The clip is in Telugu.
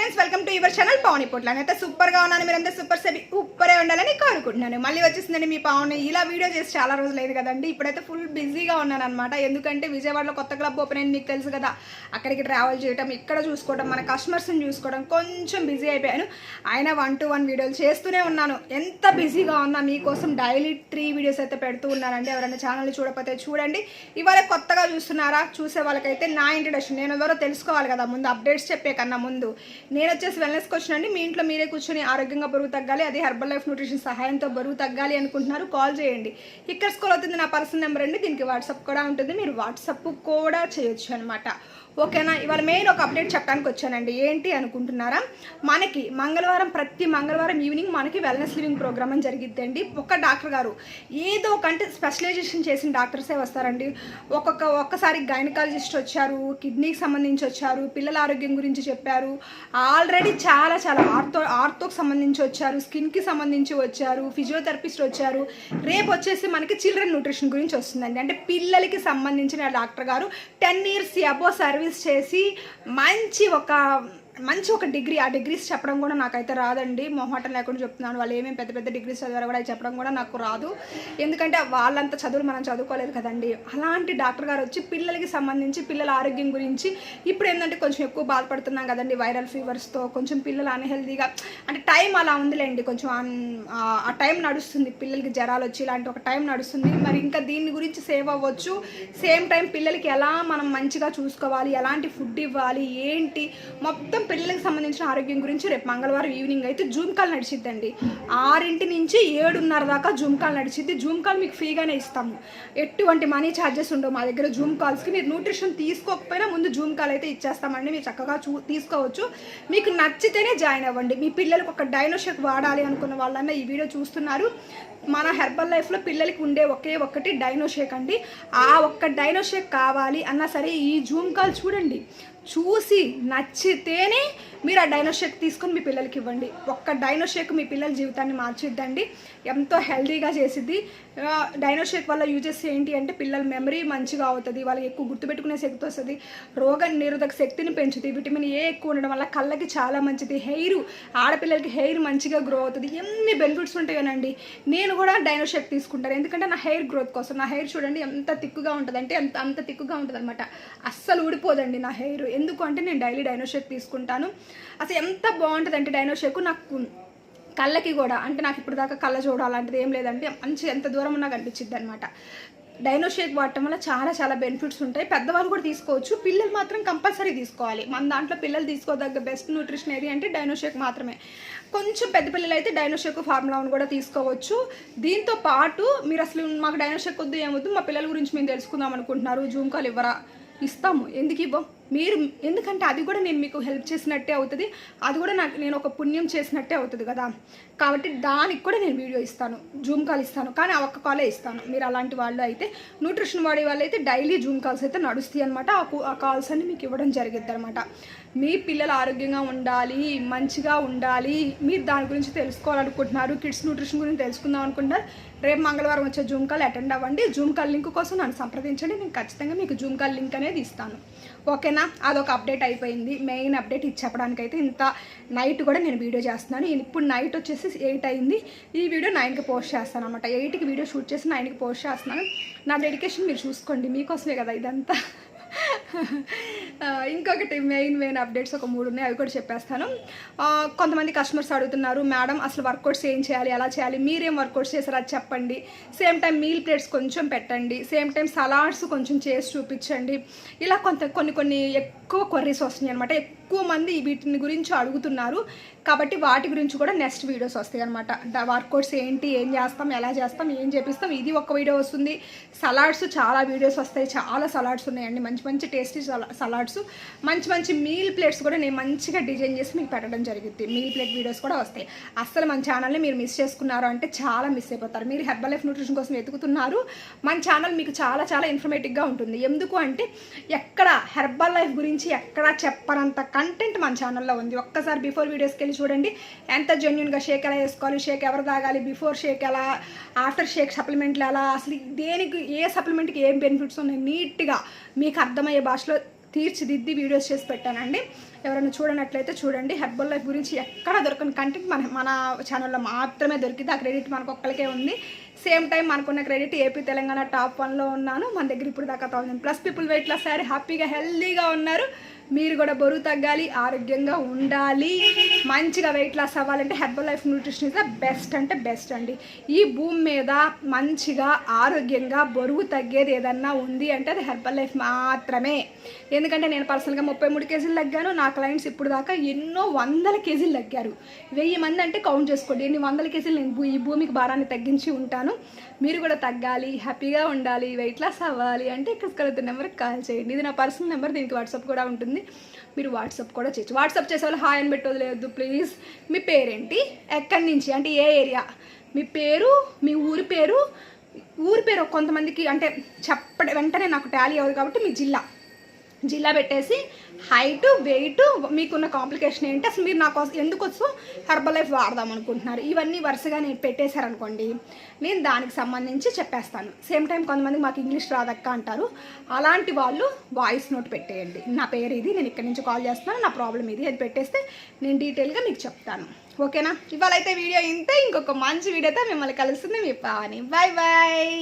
Friends welcome to your channel Pavuni Potla. అయితే సూపర్గా ఉన్నాను. మీరంతా సూపర్ సెబి ఉప్పరే ఉండాలని కోరుకుంటున్నాను. మళ్ళీ వచ్చేసిందండి మీ పావుని. ఇలా వీడియో చేసి చాలా రోజులు కదండి. ఇప్పుడైతే ఫుల్ బిజీగా ఉన్నాను అనమాట ఎందుకంటే విజయవాడలో కొత్త క్లబ్ ఓపెన్ అయింది మీకు తెలుసు కదా. అక్కడికి ట్రావెల్ చేయడం ఇక్కడ చూసుకోవడం మన కస్టమర్స్ని చూసుకోవడం కొంచెం బిజీ అయిపోయాను. ఆయన వన్ టు వన్ వీడియోలు చేస్తూనే ఉన్నాను. ఎంత బిజీగా ఉన్నా మీకోసం డైలీ త్రీ వీడియోస్ అయితే పెడుతూ ఉన్నానండి. ఎవరైనా ఛానల్ చూడకపోతే చూడండి. ఇవాళ కొత్తగా చూస్తున్నారా? చూసే వాళ్ళకైతే నా ఇంట్రడక్షన్ నేను ఎవరో తెలుసుకోవాలి కదా. ముందు అప్డేట్స్ చెప్పే కన్నా ముందు. నేను వచ్చేసి వెల్నెస్కి వచ్చినండి మీ ఇంట్లో మీరే కూర్చొని ఆరోగ్యంగా బరువు తగ్గాలి అది హెర్బల్ లైఫ్ న్యూట్రిషన్ సహాయంతో బరువు తగ్గాలి అనుకుంటున్నారు కాల్ చేయండి. ఇక్కడ స్కూల్ అవుతుంది నా పర్సనల్ నెంబర్ అండి. దీనికి వాట్సాప్ కూడా ఉంటుంది. మీరు వాట్సాప్ కూడా చేయొచ్చు అనమాట ఓకేనా? ఇవాళ మెయిన్ ఒక అప్డేట్ చెప్పడానికి వచ్చానండి. ఏంటి అనుకుంటున్నారా? మనకి మంగళవారం ప్రతి మంగళవారం ఈవినింగ్ మనకి వెల్నెస్ లివింగ్ ప్రోగ్రామ్ అని జరిగిద్దండి. ఒక డాక్టర్ గారు ఏదో ఒక అంటే స్పెషలైజేషన్ చేసిన డాక్టర్సే వస్తారండి. ఒక్కొక్క ఒక్కసారి గైనకాలజిస్ట్ వచ్చారు కిడ్నీకి సంబంధించి వచ్చారు పిల్లల ఆరోగ్యం గురించి చెప్పారు. ఆల్రెడీ చాలా చాలా ఆర్థో ఆర్థోకి సంబంధించి వచ్చారు స్కిన్కి సంబంధించి వచ్చారు ఫిజియోథెరపిస్ట్ వచ్చారు. రేపు వచ్చేసి మనకి చిల్డ్రన్ న్యూట్రిషన్ గురించి వస్తుందండి. అంటే పిల్లలకి సంబంధించిన డాక్టర్ గారు టెన్ ఇయర్స్ అబో సర్వీస్ చేసి మంచి ఒక మంచి ఒక డిగ్రీ ఆ డిగ్రీస్ చెప్పడం కూడా నాకైతే రాదండి. మొహమాటం లేకుండా చెప్తున్నాను. వాళ్ళు ఏమేమి పెద్ద పెద్ద డిగ్రీస్ చదివారు కూడా చెప్పడం కూడా నాకు రాదు. ఎందుకంటే వాళ్ళంత చదువులు మనం చదువుకోలేదు కదండి. అలాంటి డాక్టర్ గారు వచ్చి పిల్లలకి సంబంధించి పిల్లల ఆరోగ్యం గురించి ఇప్పుడు ఏంటంటే కొంచెం ఎక్కువ బాధపడుతున్నాం కదండి. వైరల్ ఫీవర్స్తో కొంచెం పిల్లలు అన్హెల్దీగా అంటే టైం అలా ఉందిలేండి. కొంచెం ఆ- ఆ టైం నడుస్తుంది. పిల్లలకి జ్వరాలు వచ్చి ఇలాంటి ఒక టైం నడుస్తుంది. మరి ఇంకా దీని గురించి సేవ్ అవ్వచ్చు. సేమ్ టైం పిల్లలకి ఎలా మనం మంచిగా చూసుకోవాలి? ఎలాంటి ఫుడ్ ఇవ్వాలి? ఏంటి? మొత్తం పిల్లలకు సంబంధించిన ఆరోగ్యం గురించి రేపు మంగళవారం ఈవినింగ్ అయితే జూమ్ కాల్ నడిచిద్దండి. ఆరింటి నుంచి ఏడున్నర దాకా జూమ్ కాల్ నడిచిద్ది. జూమ్ కాల్ మీకు ఫ్రీగానే ఇస్తాము. ఎటువంటి మనీ ఛార్జెస్ ఉండవు మా దగ్గర జూమ్ కాల్స్కి మీరు న్యూట్రిషన్ తీసుకోకపోయినా ముందు జూమ్ కాల్ అయితే ఇచ్చేస్తామండి. మీరు చక్కగా చూ తీసుకోవచ్చు. మీకు నచ్చితేనే జాయిన్ అవ్వండి. మీ పిల్లలకు ఒక డైనోషెక్ వాడాలి అనుకున్న వాళ్ళన్నా ఈ వీడియో చూస్తున్నారు. మన హెర్బల్ లైఫ్లో పిల్లలకి ఉండే ఒకే ఒక్కటి డైనోషేక్ అండి. ఆ ఒక్క డైనోషేక్ కావాలి అన్నా సరే ఈ జూమ్ కాల్ చూడండి. చూసి నచ్చితేనే మీరు ఆ డైనోషేక్ తీసుకొని మీ పిల్లలకి ఇవ్వండి. ఒక్క డైనోషేక్ మీ పిల్లల జీవితాన్ని మార్చిద్దండి. ఎంతో హెల్దీగా చేసిద్ది. ఆ, డైనోషేక్ వల్ల యూజెస్ ఏంటి అంటే పిల్లల మెమరీ మంచిగా అవుతుంది వాళ్ళకి ఎక్కువ గుర్తుపెట్టుకునే శక్తి వస్తుంది రోగ నిరోధక శక్తిని పెంచుతుంది విటమిన్ ఏ ఎక్కువ ఉండడం వల్ల కళ్ళకి చాలా మంచిది హెయిర్ ఆడపిల్లలకి హెయిర్ మంచిగా గ్రో అవుతుంది. ఎన్ని బెనిఫిట్స్ ఉంటాయోనండి. నేను కూడా డైనోషేక్ తీసుకుంటాను. ఎందుకంటే నా హెయిర్ గ్రోత్ కోసం నా హెయిర్ చూడండి ఎంత తిక్కుగా ఉంటుంది అంటే ఎంత అంత తిక్కుగా ఉంటుంది అనమాట అస్సలు ఊడిపోదండి నా హెయిర్ ఎందుకు అంటే నేను డైలీ డైనోషేక్ తీసుకుంటాను. అసలు ఎంత బాగుంటుంది అంటే డైనోషేక్ నాకు కళ్ళకి కూడా అంటే నాకు ఇప్పుడు దాకా కళ్ళ చూడ ఏం లేదంటే మంచి ఎంత దూరం ఉన్నా కనిపించిద్ది అనమాట డైనో షేక్ వాడటం వల్ల చాలా చాలా బెనిఫిట్స్ ఉంటాయి. పెద్దవాళ్ళు కూడా తీసుకోవచ్చు. పిల్లలు మాత్రం కంపల్సరీ తీసుకోవాలి. మన దాంట్లో పిల్లలు తీసుకోదగ్గ బెస్ట్ న్యూట్రిషన్ ఏది అంటే డైనో షేక్ మాత్రమే. కొంచెం పెద్ద పిల్లలు అయితే డైనో షేక్ ఫార్ములాను కూడా తీసుకోవచ్చు. దీంతో పాటు మీరు అసలు మాకు డైనో షేక్ వద్దు ఏమొద్దు మా పిల్లల గురించి మేము తెలుసుకుందాం అనుకుంటున్నారు. జూమ్ కాల్ ఇవ్వరా? ఇస్తాము. ఎందుకు ఇవ్వం? మీరు ఎందుకంటే అది కూడా నేను మీకు హెల్ప్ చేసినట్టే అవుతుంది. అది కూడా నాకు నేను ఒక పుణ్యం చేసినట్టే అవుతుంది కదా. కాబట్టి దానికి కూడా నేను వీడియో ఇస్తాను. జూమ్ కాల్ ఇస్తాను. కానీ ఆ ఒక్క కాలే ఇస్తాను. మీరు అలాంటి వాళ్ళు అయితే న్యూట్రిషన్ వాడే వాళ్ళు అయితే డైలీ జూమ్ కాల్స్ అయితే నడుస్తాయి అనమాట ఆ కాల్స్ అన్ని మీకు ఇవ్వడం జరిగిద్ది అనమాట మీ పిల్లలు ఆరోగ్యంగా ఉండాలి మంచిగా ఉండాలి మీరు దాని గురించి తెలుసుకోవాలనుకుంటున్నారు కిడ్స్ న్యూట్రిషన్ గురించి తెలుసుకుందాం అనుకుంటున్నారు రేపు మంగళవారం వచ్చే జూమ్ కాల్ అటెండ్ అవ్వండి. జూమ్ కాల్ లింక్ కోసం నన్ను సంప్రదించండి. నేను ఖచ్చితంగా మీకు జూమ్ కాల్ లింక్ అనేది ఇస్తాను. ఓకేనా? అదొక అప్డేట్ అయిపోయింది. మెయిన్ అప్డేట్ ఇది చెప్పడానికైతే అయితే ఇంత నైట్ కూడా నేను వీడియో చేస్తున్నాను. ఇప్పుడు నైట్ వచ్చేసి ఎయిట్ అయింది. ఈ వీడియో నైన్కి పోస్ట్ చేస్తాను అనమాట ఎయిట్కి వీడియో షూట్ చేసి నైన్కి పోస్ట్ చేస్తున్నాను. నా డెడికేషన్ మీరు చూసుకోండి. మీకోసమే కదా ఇదంతా. ఇంకొకటి మెయిన్ మెయిన్ అప్డేట్స్ ఒక మూడు ఉన్నాయి అవి కూడా చెప్పేస్తాను. కొంతమంది కస్టమర్స్ అడుగుతున్నారు మేడం అసలు వర్కౌట్స్ ఏం చేయాలి ఎలా చేయాలి మీరేం వర్కౌట్స్ చేశారో అది చెప్పండి. సేమ్ టైం మీల్ ప్లేట్స్ కొంచెం పెట్టండి సేమ్ టైం సలాడ్స్ కొంచెం చేసి చూపించండి. ఇలా కొంత కొన్ని కొన్ని ఎక్కువ కొర్రీస్ వస్తున్నాయి అనమాట ఎక్కువ మంది వీటిని గురించి అడుగుతున్నారు కాబట్టి వాటి గురించి కూడా నెక్స్ట్ వీడియోస్ వస్తాయి అనమాట వర్కౌట్స్ ఏంటి ఏం చేస్తాం ఎలా చేస్తాం ఏం చేపిస్తాం ఇది ఒక వీడియో వస్తుంది. సలాడ్స్ చాలా వీడియోస్ వస్తాయి చాలా సలాడ్స్ ఉన్నాయండి మంచి మంచి మంచి టేస్టీ సలాడ్స్ మంచి మంచి మీల్ ప్లేట్స్ కూడా నేను మంచిగా డిజైన్ చేసి మీకు పెట్టడం జరిగింది మీల్ ప్లేట్ వీడియోస్ కూడా వస్తాయి. అస్సలు మన ఛానల్ని మీరు మిస్ చేసుకున్నారు అంటే చాలా మిస్ అయిపోతారు. మీరు హెర్బల్ లైఫ్ న్యూట్రిషన్ కోసం వెతుకుతున్నారు. మన ఛానల్ మీకు చాలా చాలా ఇన్ఫర్మేటివ్గా ఉంటుంది. ఎందుకు అంటే ఎక్కడ హెర్బల్ లైఫ్ గురించి ఎక్కడ చెప్పనంత కంటెంట్ మన ఛానల్లో ఉంది. ఒక్కసారి బిఫోర్ వీడియోస్కి వెళ్ళి చూడండి. ఎంత జెన్యున్గా షేక్ ఎలా వేసుకోవాలి షేక్ ఎవరు తాగాలి బిఫోర్ షేక్ ఎలా ఆఫ్టర్ షేక్ సప్లిమెంట్లు ఎలా అసలు దేనికి ఏ సప్లిమెంట్కి ఏం బెనిఫిట్స్ ఉన్నాయి నీట్గా మీకు అర్థమయ్యే భాషలో తీర్చిదిద్ది వీడియోస్ చేసి పెట్టానండి. ఎవరైనా చూడనట్లయితే చూడండి. హెర్బల్ లైఫ్ గురించి ఎక్కడ దొరకని కంటెంట్ మన మన ఛానల్లో మాత్రమే దొరికింది. ఆ క్రెడిట్ మనకు ఒక్కరికే ఉంది. సేమ్ టైం మనకున్న క్రెడిట్ ఏపీ తెలంగాణ టాప్ వన్లో ఉన్నాను. మన దగ్గర ఇప్పుడు దాకా thousand plus people weight loss అయ్యారు. హ్యాపీగా హెల్దీగా ఉన్నారు. మీరు కూడా బరువు తగ్గాలి ఆరోగ్యంగా ఉండాలి. మంచిగా వెయిట్ లాస్ అవ్వాలంటే Herbalife nutrition is the best అంటే బెస్ట్ అండి. ఈ భూమి మీద మంచిగా ఆరోగ్యంగా బరువు తగ్గేది ఏదన్నా ఉంది అంటే అది హెర్బల్ లైఫ్ మాత్రమే. ఎందుకంటే నేను పర్సనల్గా ముప్పై మూడు కేజీలు తగ్గాను నా క్లయింట్స్ ఇప్పుడు దాకా ఎన్నో వందల కేజీలు తగ్గారు. వెయ్యి మంది అంటే కౌంట్ చేసుకోండి ఎన్ని వందల కేజీలు నేను ఈ భూమికి భారాన్ని తగ్గించి ఉంటాను. మీరు కూడా తగ్గాలి హ్యాపీగా ఉండాలి వెయిట్ లాస్ అవ్వాలి అంటే ఇక్కడ కలుగుతున్న నెంబర్కి కాల్ చేయండి. ఇది నా పర్సనల్ నెంబర్ దీనికి వాట్సాప్ కూడా ఉంటుంది. మీరు వాట్సాప్ కూడా చేయొచ్చు. వాట్సాప్ చేసే వాళ్ళు హాయ్ అని పెట్టి ప్లీజ్. మీ పేరేంటి? ఎక్కడి నుంచి? అంటే ఏ ఏరియా? మీ పేరు మీ ఊరి పేరు? ఊరి పేరు కొంతమందికి అంటే చెప్పడం వెంటనే నాకు టాలీ అవ్వదు కాబట్టి మీ జిల్లా. జిల్లా పెట్టేసి హైట్ వెయిట్ మీకున్న కాంప్లికేషన్ ఏంటి? అసలు మీరు నాకు ఎందుకు వచ్చు హెర్బల్ లైఫ్ వాడదాం అనుకుంటున్నారు? ఇవన్నీ వరుసగా నేను పెట్టేశారనుకోండి నేను దానికి సంబంధించి చెప్పేస్తాను. సేమ్ టైం కొంతమంది మాకు ఇంగ్లీష్ రాదక్క అంటారు. అలాంటి వాళ్ళు వాయిస్ నోట్ పెట్టేయండి. నా పేరు ఇది నేను ఇక్కడి నుంచి కాల్ చేస్తున్నాను నా ప్రాబ్లం ఇది అది పెట్టేస్తే నేను డీటెయిల్గా మీకు చెప్తాను. ఓకేనా? ఇవాళ అయితే వీడియో ఇంతే ఇంకొక మంచి వీడియోతో మిమ్మల్ని కలుస్తుంది మీ పావని. Bye bye.